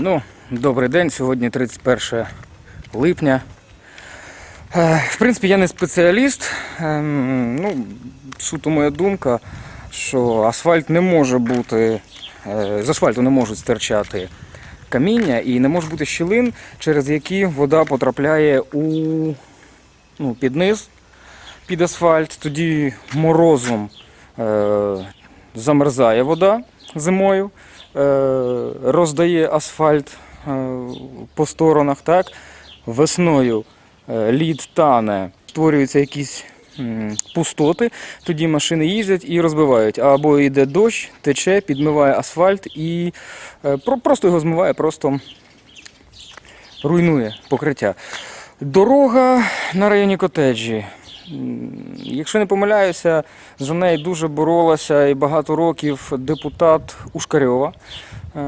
Ну, добрий день. Сьогодні 31 липня. Е, В принципі, я не спеціаліст. Ем, Ну, суто моя думка, що асфальт не може бути. е, З асфальту не можуть стирчати каміння і не може бути щілин, через які вода потрапляє у ну, під низ, під асфальт. Тоді морозом е, замерзає вода зимою, роздає асфальт е, по сторонах. Так? Весною е, лід тане, створюються якісь пустоти, тоді машини їздять і розбивають. Або йде дощ, тече, підмиває асфальт і е, просто його змиває, просто руйнує покриття. Дорога на районі котеджі. Якщо не помиляюся, за неї дуже боролася і багато років депутат Ушкарьова. Е,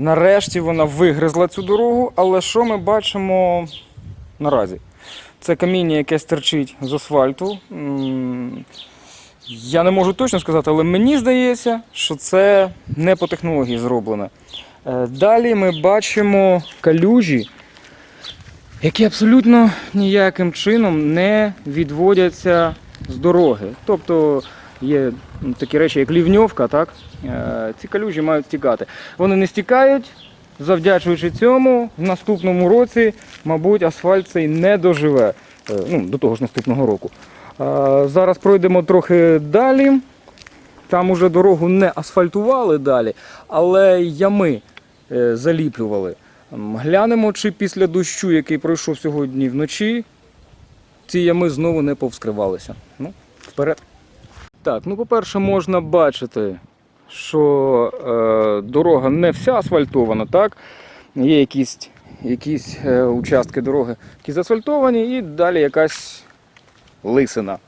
Нарешті вона вигризла цю дорогу, але що ми бачимо наразі? Це каміння, яке стерчить з асфальту. Я не можу точно сказати, але мені здається, що це не по технології зроблено. Е, Далі ми бачимо калюжі, які абсолютно ніяким чином не відводяться з дороги. Тобто є такі речі, як лівньовка, так? Е, ці калюжі мають стікати. Вони не стікають, завдячуючи цьому, в наступному році, мабуть, асфальт цей не доживе е, ну, до того ж наступного року. Е, Зараз пройдемо трохи далі. Там уже дорогу не асфальтували далі, але ями заліплювали. Глянемо, чи після дощу, який пройшов сьогодні вночі, ці ями знову не повскривалися. Ну, вперед. Так, ну по-перше, можна бачити, що е, дорога не вся асфальтована, так? Є якісь, якісь е, участки дороги, які заасфальтовані, і далі якась лисина.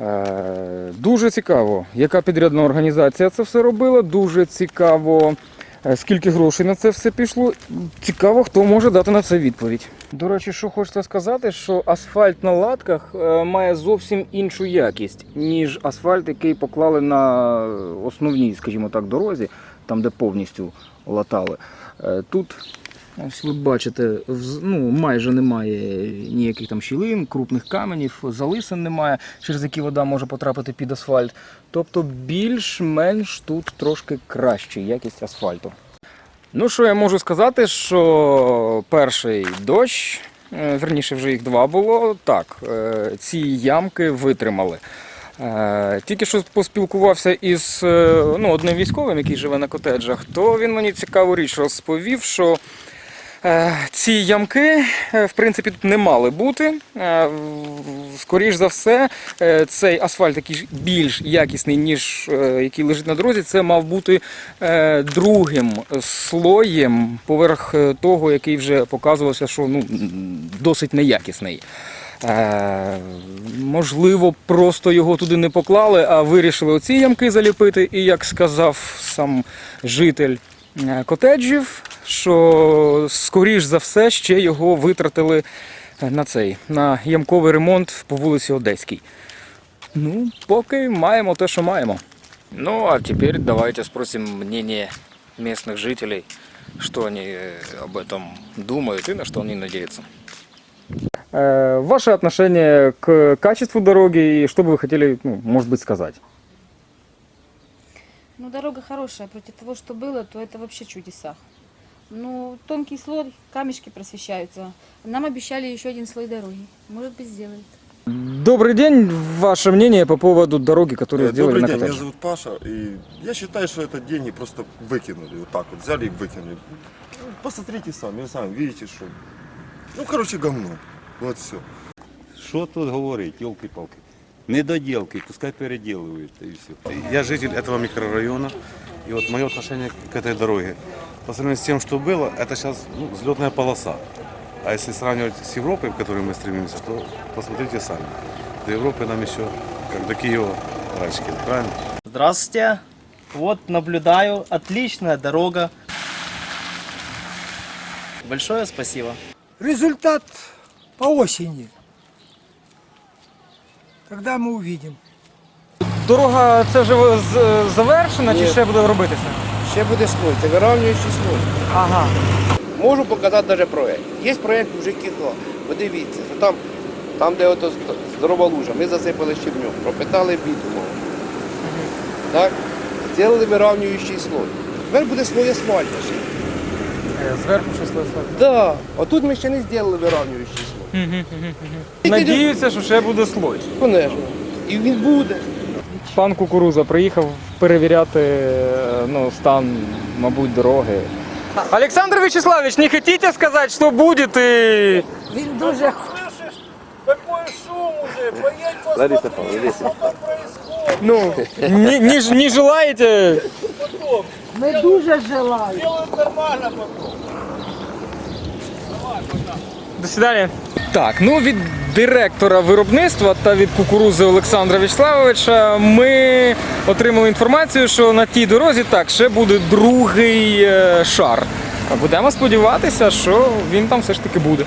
Е, дуже цікаво, яка підрядна організація це все робила. Дуже цікаво, скільки грошей на це все пішло. Цікаво, хто може дати на це відповідь. До речі, що хочеться сказати, що асфальт на латках е, має зовсім іншу якість, ніж асфальт, який поклали на основній, скажімо так, дорозі, там де повністю латали. Е, Тут Ось ви бачите, ну, майже немає ніяких там щілин, крупних каменів, залисин немає, через які вода може потрапити під асфальт. Тобто більш-менш тут трошки краща якість асфальту. Ну що я можу сказати, що перший дощ, е, верніше вже їх два було, так, е, ці ямки витримали. Е, Тільки що поспілкувався із ну, одним військовим, який живе на котеджах, то він мені цікаву річ розповів, що Ці ямки, е, в принципі, тут не мали бути. Е, Скоріш за все, е, цей асфальт, який більш якісний, ніж е, який лежить на дорозі, це мав бути е, другим слоєм поверх е, того, який вже показувався, що ну, досить неякісний. Е, Можливо, просто його туди не поклали, а вирішили оці ямки заліпити. І як сказав сам житель е, котеджів, що скоріш за все ще його витратили е, на цей на ямковий ремонт по вулиці Одеській. Ну, поки маємо те, що маємо. Ну, а тепер давайте спросимо мнение местных жителей, что они э, об этом думают и на что они надеются. Э, Ваше отношение к качеству дороги и что бы вы хотели, ну, может быть, сказать? Ну, дорога хорошая. Против того, что было, то это вообще чудеса. Ну, тонкий слой, камешки просвещаются. Нам обещали еще один слой дороги. Может быть, сделают. Добрый день. Ваше мнение по поводу дороги, которую Э, сделали Добрый на день, меня зовут Паша, и я считаю, что это деньги просто выкинули, вот так вот, взяли и выкинули. Ну, посмотрите сами, вы сами видите, что... Ну, короче, говно. Вот все. Що тут говорить, елки-палки? Недоделки, пускай переделывают и все. Я житель этого микрорайона, и вот мое отношение к этой дороге. По сравнению с тем, что было, это сейчас ну, взлетная полоса. А если сравнивать с Европой, к которой мы стремимся, то посмотрите сами. До Европы нам еще, как до Киева, рачки, правильно? Здравствуйте. Вот наблюдаю. Отличная дорога. Большое спасибо. Результат по осени. Тогда мы увидим. Дорога це вже завершена чи ще буде робитися? Ще буде слой, це виравнюючий слой. Ага. Можу показати навіть проєкт. Є проєкт у ЖКХ. Подивіться, що там, там де ото здорова лужа, ми засипали щебнем, пропитали бітумом. Так? Зробили виравнюючий слой. Тепер буде слой асфальту ще. Зверху щось лише. Да. Отут ми ще не зробили виравнюючий слой. Надіються, що ще буде слой. Конечно. І він буде. Пан Кукуруза приїхав перевіряти е, ну, стан, мабуть, дороги. Олександр Вячеславович, не хотите сказати, що буде? Він дуже Лариса Павловна, Ну, не, не, не желаете? ми дуже желаємо. До свидання. Так, ну від директора виробництва та від кукурузи Олександра Вячеславовича ми отримали інформацію, що на тій дорозі так ще буде другий е, шар. Будемо сподіватися, що він там все ж таки буде.